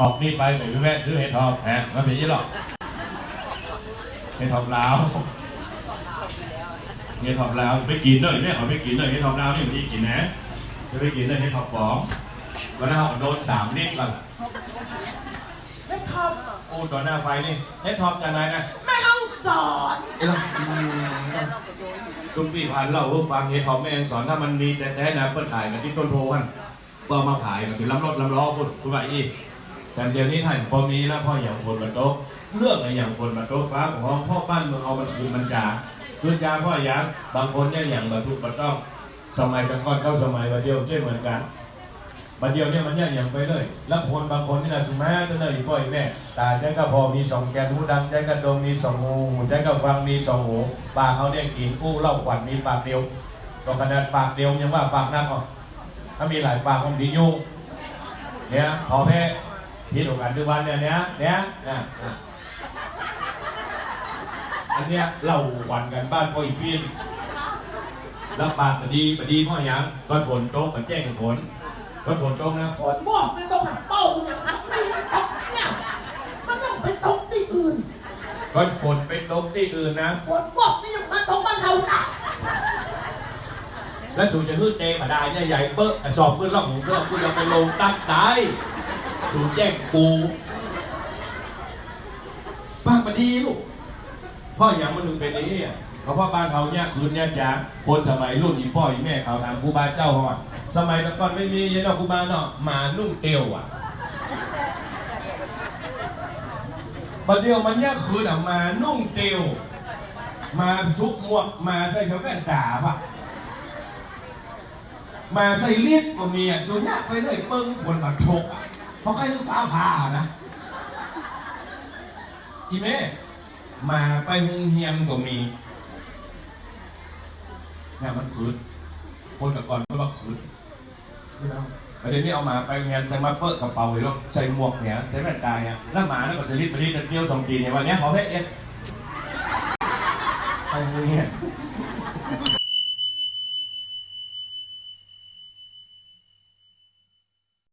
ออกนี่ไปไปแวะซื้อเห็ดทอบแหมมันเป็นยี่หรอกเห็ดทอบลาวเห็ดทอบลาวไปกินเลยเนี่เขาไปกินเลยเห็ดทอบลาวนี่มันดีกินนะจะไปกินเลยเห็ดทอบปลอมวันนั้นเขาโดนสามลิตรบ้างเห็ดทอบโอ้ต่อหน้าไฟนี่เห็ดทอบจากไหนนะแม่ต้องสอนตุ้มปีพันเราเพื่อฟังเฮทอมแม่งสอนถ้ามันมีแต่แต่นะเปิดขายกันที่ต้นโพกันก็เอามาขายกันถึงลำรถลำล้อพุ่นคุณว่าอี แต่เดี๋ยวนี้ท่านพอมีแล้วพ่ออย่างฝนมันตกเรื่องอะไรอย่างฝนมันตกฟ้าของพ่อบ้านเมืองเอามันคืนมันจาคือจาพ่ออย่างบางคนเนี่ยอย่างบรรทุกบรรต้องสมัยกันก่อนเข้าสมัยบัดเดียวเช่นเหมือนกันบัดเดียวเนี่ยมันเนี่อย่างไปเลย แล้วคนบางคนนี่นะสุมาตัวเลยพ่อยแม่ตาใจก็พอมีสองแกนหูดังใจก็ดมมีสองหูหูใจก็ฟังมีสองหูปากเขาเนี่ยกินกู้เล่าขวัญมีปากเดียวก็ขนาดปากเดียวยังว่าปากนักอะถ้ามีหลายปากมันดียุ่งเนี่ยพอแพ้ ที่โรงงานทุกวันเนี่ยเนี่ยเนี่ยนะอะอันเนี้ยเล่าหวันกันบ้านพ่ออีปีนแล้วปากก็ดีก็ดีเพราะอย่างก็ฝนตกก็แจ้งฝนก็ฝนตกนะฝนหมอกไม่ต้องหันเป้าเนี่ยไม่ตกเนี่ยมันต้องไปตกที่อื่นก็ฝนไปตกที่อื่นนะฝนหมอกนี่ยังมาตกบ้านเราจ้ะแล้วสูจะขึ้นเตะมาได้เนี่ยใหญ่เปิ้ลสอบขึ้นล่องหูขึ้นคุณยังไปลงตั้งตาย สูแจ้งปูปากมาดีลูกพ่ออย่างมันถึงเป็นอย่งนี้เพราะว่าบ้านเขาเนี่ยคืนเนี่ยจ้าคนสมัยรุ่นอีพ่ออีแม่เขาทำครูบาเจ้าเขาอะสมัยต่ก่อนไม่มีเนาะครูบาเนาะมานุ่งเตียวอะประเดียวมันเนี่ยคืนออกมานุ่งเตียวมาซุกหมวกมาใส่กระแว่นตาปะมาใส่เลียดก็มีอะส่วนยาไปเลยเปิ้งคนมาทกอะ เพราะใครต้องสาวผ่านะอีเม่มาไปโรงเรียนก็มีนี่มันคืนคนกับก่อนก็ว่าคืนประเด็นนี้เอามาไปเงียนแต่มาเปิดกระเป๋าเลยหรอใส่หมวกเนี่ยใส่แว่นตาเนี่ยแล้วหมาแล้วก็สลิดไปที่เที่ยวสองปีเนี่ยวันเนี้ยขอเพชรเอ็ดไปเงีย